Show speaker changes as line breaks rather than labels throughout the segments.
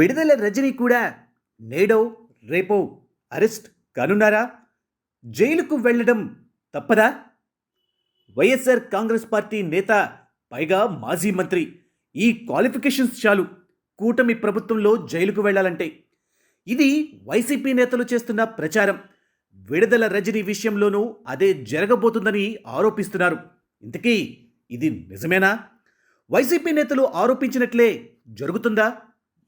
విడుదల రజనీ కూడా నేడో రేపో అరెస్ట్ కానున్నారా? జైలుకు వెళ్ళడం తప్పదా? వైఎస్ఆర్ కాంగ్రెస్ పార్టీ నేత పైగా మాజీ మంత్రి ఈ క్వాలిఫికేషన్స్ చాలు. కూటమి ప్రభుత్వంలో జైలుకు వెళ్ళాలంటే ఇది వైసీపీ నేతలు చేస్తున్న ప్రచారం. విడుదల రజనీ విషయంలోనూ అదే జరగబోతుందని ఆరోపిస్తున్నారు. ఇంతకీ ఇది నిజమేనా? వైసీపీ నేతలు ఆరోపించినట్లే జరుగుతుందా?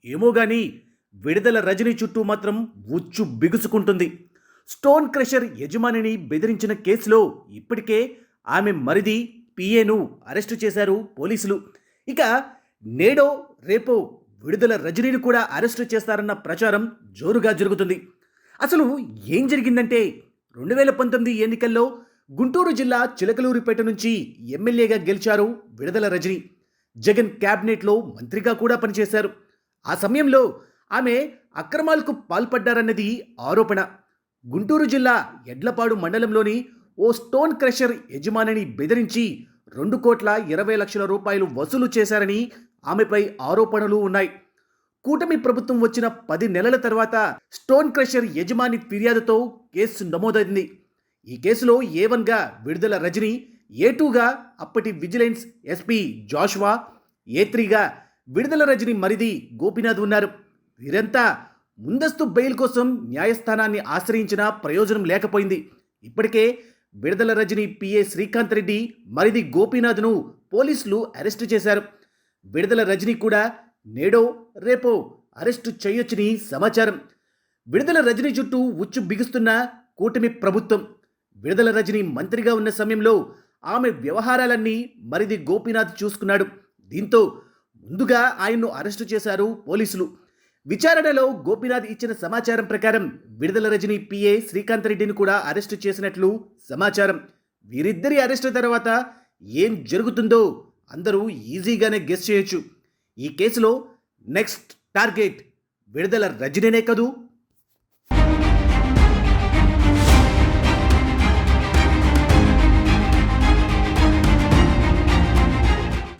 ఏమో గాని విడుదల రజనీ చుట్టూ మాత్రం ఉచ్చు బిగుసుకుంటుంది. స్టోన్ క్రషర్ యజమానిని బెదిరించిన కేసులో ఇప్పటికే ఆమె మరిది పిఏను అరెస్టు చేశారు పోలీసులు. ఇక నేడో రేపో విడుదల రజనీని కూడా అరెస్టు చేస్తారన్న ప్రచారం జోరుగా జరుగుతుంది. అసలు ఏం జరిగిందంటే రెండు వేల పంతొమ్మిది ఎన్నికల్లో గుంటూరు జిల్లా చిలకలూరిపేట నుంచి ఎమ్మెల్యేగా గెలిచారు విడుదల రజని. జగన్ క్యాబినెట్లో మంత్రిగా కూడా పనిచేశారు. ఆ సమయంలో ఆమె అక్రమాలకు పాల్పడ్డారన్నది ఆరోపణ. గుంటూరు జిల్లా ఎడ్లపాడు మండలంలోని ఓ స్టోన్ క్రషర్ యజమానిని బెదిరించి రెండు కోట్ల ఇరవై లక్షల రూపాయలు వసూలు చేశారని ఆమెపై ఆరోపణలు ఉన్నాయి. కూటమి ప్రభుత్వం వచ్చిన పది నెలల తర్వాత స్టోన్ క్రషర్ యజమాని ఫిర్యాదుతో కేసు నమోదైంది. ఈ కేసులో ఏ వన్గా విడుదల రజని ఏ టూగా అప్పటి విజిలెన్స్ ఎస్పీ జాషువా ఏ త్రీగా విడుదల రజని మరిది గోపీనాథ్ ఉన్నారు. వీరంతా ముందస్తు బెయిల్ కోసం న్యాయస్థానాన్ని ఆశ్రయించినా ప్రయోజనం లేకపోయింది. ఇప్పటికే విడుదల రజని పిఏ శ్రీకాంత్ రెడ్డి మరిది గోపీనాథ్ను పోలీసులు అరెస్టు చేశారు. విడుదల రజని కూడా నేడో రేపో అరెస్టు చేయొచ్చని సమాచారం. విడుదల రజని చుట్టూ ఉచ్చు బిగుస్తున్న కూటమి ప్రభుత్వం. విడుదల రజని మంత్రిగా ఉన్న సమయంలో ఆమె వ్యవహారాలన్నీ మరిది గోపీనాథ్ చూసుకున్నాడు. దీంతో ముందుగా ఆయన్ను అరెస్టు చేశారు పోలీసులు. విచారణలో గోపీనాథ్ ఇచ్చిన సమాచారం ప్రకారం విడుదల రజని పిఏ శ్రీకాంత్ రెడ్డిని కూడా అరెస్టు చేసినట్లు సమాచారం. వీరిద్దరి అరెస్టు తర్వాత ఏం జరుగుతుందో అందరూ ఈజీగానే గెస్ చేయొచ్చు. ఈ కేసులో నెక్స్ట్ టార్గెట్ విడుదల రజనీనే కదూ?